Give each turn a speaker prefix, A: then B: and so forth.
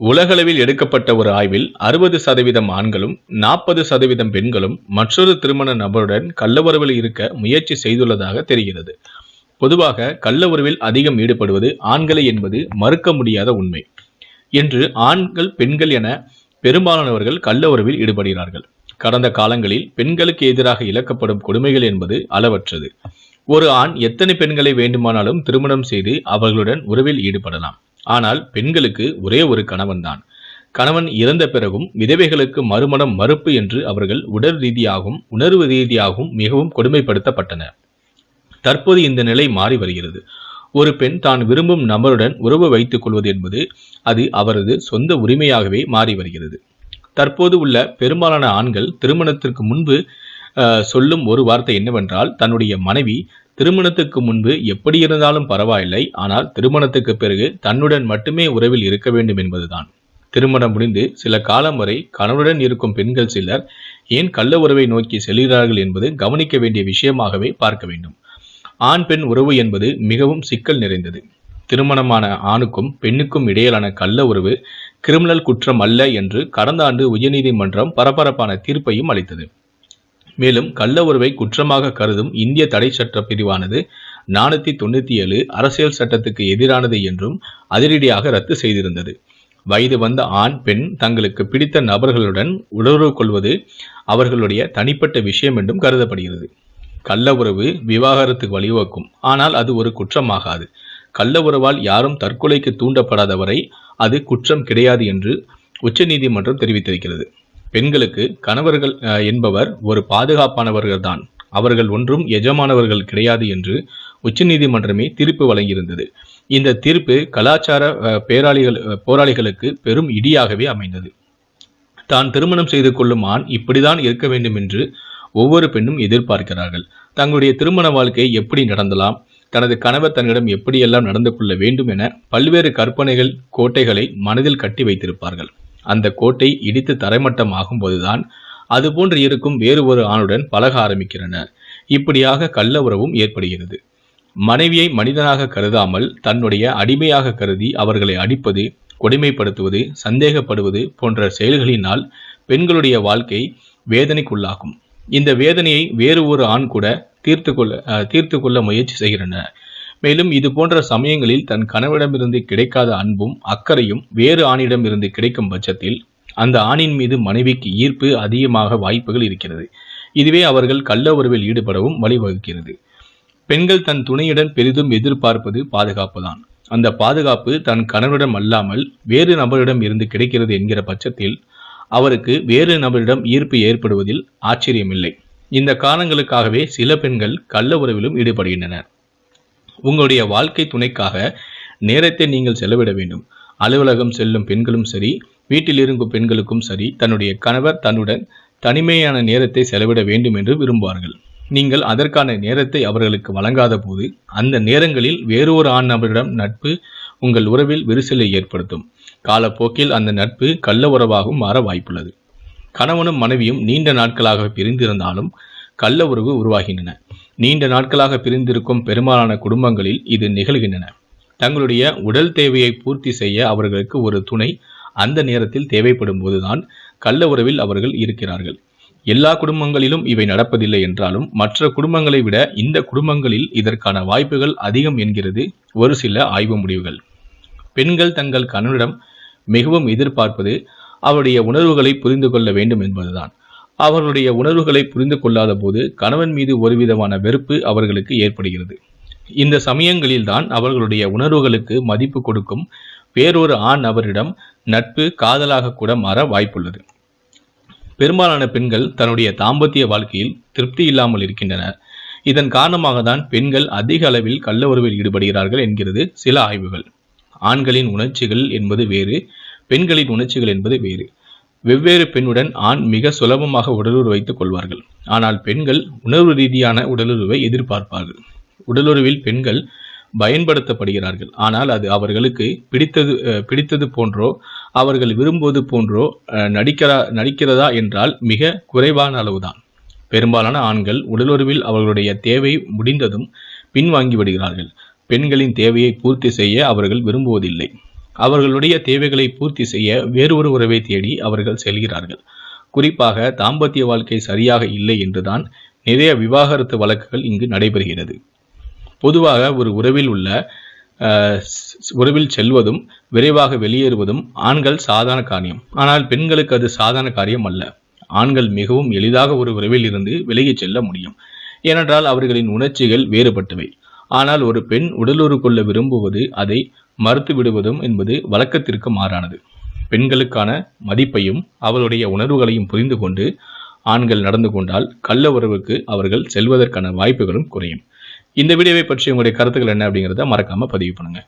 A: உலகளவில் எடுக்கப்பட்ட ஒரு ஆய்வில் அறுபது சதவீதம் ஆண்களும் நாற்பது சதவீதம் பெண்களும் மற்றொரு திருமண நபருடன் கள்ள உறவில் இருக்க முயற்சி செய்துள்ளதாக தெரிகிறது. பொதுவாக கள்ள உறவில் அதிகம் ஈடுபடுவது ஆண்களை என்பது மறுக்க முடியாத உண்மை. என்று ஆண்கள் பெண்கள் என பெரும்பாலானவர்கள் கள்ள உறவில் ஈடுபடுகிறார்கள். கடந்த காலங்களில் பெண்களுக்கு எதிராக இழக்கப்படும் கொடுமைகள் என்பது அளவற்றது. ஒரு ஆண் எத்தனை பெண்களை வேண்டுமானாலும் திருமணம் செய்து அவர்களுடன் உறவில் ஈடுபடலாம். ஆனால் பெண்களுக்கு ஒரே ஒரு கணவன்தான் கணவன் இறந்த பிறகும் விதவைகளுக்கு மறுமணம் மறுப்பு என்று அவர்கள் உடல் ரீதியாகவும் உணர்வு ரீதியாகவும் மிகவும் கொடுமைப்படுத்தப்பட்டனர் தற்போது இந்த நிலை மாறி வருகிறது. ஒரு பெண் தான் விரும்பும் நபருடன் உறவு வைத்துக் கொள்வது என்பது அது அவரது சொந்த உரிமையாகவே மாறி வருகிறது. தற்போது உள்ள பெரும்பாலான ஆண்கள் திருமணத்திற்கு முன்பு அஹ், சொல்லும் ஒரு வார்த்தை என்னவென்றால் தன்னுடைய மனைவி திருமணத்துக்கு முன்பு எப்படி இருந்தாலும் பரவாயில்லை. ஆனால் திருமணத்துக்கு பிறகு தன்னுடன் மட்டுமே உறவில் இருக்க வேண்டும் என்பதுதான். திருமணம் முடிந்து சில காலம் வரை கணவனுடன் இருக்கும் பெண்கள் சிலர் ஏன் கள்ள உறவை நோக்கி செல்கிறார்கள் என்பது கவனிக்க வேண்டிய விஷயமாகவே பார்க்க வேண்டும். ஆண் பெண் உறவு என்பது மிகவும் சிக்கல் நிறைந்தது. திருமணமான ஆணுக்கும் பெண்ணுக்கும் இடையிலான கள்ள உறவு கிரிமினல் குற்றம் அல்ல என்று கடந்த ஆண்டு உயர்நீதிமன்றம் பரபரப்பான தீர்ப்பையும் அளித்தது. மேலும் கள்ள உறவை குற்றமாக கருதும் இந்திய தடை சட்ட பிரிவானது நானூத்தி தொண்ணூத்தி ஏழு அரசியல் சட்டத்துக்கு எதிரானது என்றும் அதிரடியாக ரத்து செய்திருந்தது. வயது வந்த ஆண் பெண் தங்களுக்கு பிடித்த நபர்களுடன் உணர்வு கொள்வது அவர்களுடைய தனிப்பட்ட விஷயம் என்றும் கருதப்படுகிறது. கள்ள உறவு விவாகரத்துக்கு வழிவகுக்கும். ஆனால் அது ஒரு குற்றமாகாது. கள்ள உறவால் யாரும் தற்கொலைக்கு தூண்டப்படாத வரை அது குற்றம் கிடையாது என்று உச்சநீதிமன்றம் தெரிவித்திருக்கிறது. பெண்களுக்கு கணவர்கள் என்பவர் ஒரு பாதுகாப்பானவர்கள்தான். அவர்கள் ஒன்றும் எஜமானவர்கள் கிடையாது என்று உச்சநீதிமன்றமே தீர்ப்பு வழங்கியிருந்தது. இந்த தீர்ப்பு கலாச்சார பேராளிகள் போராளிகளுக்கு பெரும் இடியாகவே அமைந்தது. தான் திருமணம் செய்து கொள்ளும் ஆண் இப்படிதான் இருக்க வேண்டும் என்று ஒவ்வொரு பெண்ணும் எதிர்பார்க்கிறார்கள். தங்களுடைய திருமண வாழ்க்கை எப்படி நடந்தலாம்? தனது கணவர் தன்னிடம் எப்படியெல்லாம் நடந்து கொள்ள வேண்டும் என பல்வேறு கற்பனைகள் கோட்டைகளை மனதில் கட்டி வைத்திருப்பார்கள். அந்த கோட்டை இடித்து தரைமட்டம் ஆகும்போதுதான் அதுபோன்று இருக்கும் வேறு ஒரு ஆணுடன் பழக ஆரம்பிக்கிறன. இப்படியாக கள்ள உறவும் ஏற்படுகிறது. மனைவியை மனிதனாக கருதாமல் தன்னுடைய அடிமையாக கருதி அவர்களை அடிப்பது கொடுமைப்படுத்துவது சந்தேகப்படுவது போன்ற செயல்களினால் பெண்களுடைய வாழ்க்கை வேதனைக்குள்ளாகும். இந்த வேதனையை வேறு ஒரு ஆண் கூட தீர்த்து கொள்ள தீர்த்து கொள்ள முயற்சி செய்கிறனர் மேலும் இது போன்ற சமயங்களில் தன் கணவனிடமிருந்து கிடைக்காத அன்பும் அக்கறையும் வேறு ஆணிடமிருந்து கிடைக்கும் பட்சத்தில் அந்த ஆணின் மீது மனைவிக்கு ஈர்ப்பு அதிகமாக வாய்ப்புகள் இருக்கிறது. இதுவே அவர்கள் கள்ள உறவில் ஈடுபடவும் வழிவகுக்கிறது. பெண்கள் தன் துணையுடன் பெரிதும் எதிர்பார்ப்பது பாதுகாப்பு தான். அந்த பாதுகாப்பு தன் கணவனிடம் அல்லாமல் வேறு நபரிடம் இருந்து கிடைக்கிறது என்கிற பட்சத்தில் அவருக்கு வேறு நபரிடம் ஈர்ப்பு ஏற்படுவதில் ஆச்சரியமில்லை. இந்த காரணங்களுக்காகவே சில பெண்கள் கள்ள உறவிலும் ஈடுபடுகின்றனர். உங்களுடைய வாழ்க்கை துணைக்காக நேரத்தை நீங்கள் செலவிட வேண்டும். அலுவலகம் செல்லும் பெண்களும் சரி வீட்டில் இருக்கும் பெண்களுக்கும் சரி தன்னுடைய கணவர் தன்னுடன் தனிமையான நேரத்தை செலவிட வேண்டும் என்று விரும்புவார்கள். நீங்கள் அதற்கான நேரத்தை அவர்களுக்கு வழங்காத போது அந்த நேரங்களில் வேறு ஒரு ஆண் நபரிடம் நட்பு உங்கள் உறவில் விரிசலை ஏற்படுத்தும். காலப்போக்கில் அந்த நட்பு கள்ள உறவாகவும் மாற வாய்ப்புள்ளது. கணவனும் மனைவியும் நீண்ட நாட்களாக பிரிந்திருந்தாலும் கள்ள உறவு உருவாகின்றன. நீண்ட நாட்களாக பிரிந்திருக்கும் பெரும்பாலான குடும்பங்களில் இது நிகழ்கின்றன. தங்களுடைய உடல் தேவையை பூர்த்தி செய்ய அவர்களுக்கு ஒரு துணை அந்த நேரத்தில் தேவைப்படும் போதுதான் கள்ள உறவில் அவர்கள் இருக்கிறார்கள். எல்லா குடும்பங்களிலும் இவை நடப்பதில்லை என்றாலும் மற்ற குடும்பங்களை விட இந்த குடும்பங்களில் இதற்கான வாய்ப்புகள் அதிகம் என்கிறது ஒரு சில ஆய்வு முடிவுகள். பெண்கள் தங்கள் கணவனிடம் மிகவும் எதிர்பார்ப்பது அவருடைய உணர்வுகளை புரிந்து கொள்ள வேண்டும் என்பதுதான். அவர்களுடைய உணர்வுகளை புரிந்து கொள்ளாத போது கணவன் மீது ஒருவிதமான வெறுப்பு அவர்களுக்கு ஏற்படுகிறது. இந்த சமயங்களில்தான் அவர்களுடைய உணர்வுகளுக்கு மதிப்பு கொடுக்கும் வேறொரு ஆண் நபரிடம் நட்பு காதலாக கூட மாற வாய்ப்புள்ளது. பெரும்பாலான பெண்கள் தன்னுடைய தாம்பத்திய வாழ்க்கையில் திருப்தி இல்லாமல் இருக்கின்றனர். இதன் காரணமாக தான் பெண்கள் அதிக அளவில் கள்ள உறவில் ஈடுபடுகிறார்கள் என்கிறது சில ஆய்வுகள். ஆண்களின் உணர்ச்சிகள் என்பது வேறு பெண்களின் உணர்ச்சிகள் என்பது வேறு. வெவ்வேறு பெண்ணுடன் ஆண் மிக சுலபமாக உடலுறவு வைத்துக் கொள்வார்கள். ஆனால் பெண்கள் உணர்வு ரீதியான உடலுறவை எதிர்பார்ப்பார்கள். உடலுறவில் பெண்கள் பயன்படுத்தப்படுகிறார்கள். ஆனால் அது அவர்களுக்கு பிடித்தது பிடித்தது போன்றோ அவர்கள் விரும்புவது போன்றோ நடிக்கிறா நடிக்கிறதா என்றால் மிக குறைவான அளவுதான். பெரும்பாலான ஆண்கள் உடலுறவில் அவர்களுடைய தேவை முடிந்ததும் பின்வாங்கி விடுகிறார்கள். பெண்களின் தேவையை பூர்த்தி செய்ய அவர்கள் விரும்புவதில்லை. அவர்களுடைய தேவைகளை பூர்த்தி செய்ய வேறொரு உறவை தேடி அவர்கள் செல்கிறார்கள். குறிப்பாக தாம்பத்திய வாழ்க்கை சரியாக இல்லை என்றுதான் நிறைய விவாகரத்து வழக்குகள் இங்கு நடைபெறுகிறது. பொதுவாக ஒரு உறவில் உள்ள அஹ், உறவில் செல்வதும் விரைவாக வெளியேறுவதும் ஆண்கள் சாதாரண காரியம். ஆனால் பெண்களுக்கு அது சாதாரண காரியம் அல்ல. ஆண்கள் மிகவும் எளிதாக ஒரு உறவில் இருந்து விலகிச் செல்ல முடியும். ஏனென்றால் அவர்களின் உணர்ச்சிகள் வேறுபட்டவை. ஆனால் ஒரு பெண் உடலுறு கொள்ள விரும்புவது அதை மறுத்து விடுவதும் என்பது வழக்கத்திற்கு மாறானது. பெண்களுக்கான மதிப்பையும் அவளுடைய உணர்வுகளையும் புரிந்து கொண்டு ஆண்கள் நடந்து கொண்டால் கள்ள உறவுக்கு அவர்கள் செல்வதற்கான வாய்ப்புகளும் குறையும். இந்த வீடியோவை பற்றி உங்களுடைய கருத்துக்கள் என்ன அப்படிங்கிறத மறக்காம பதிவு பண்ணுங்க.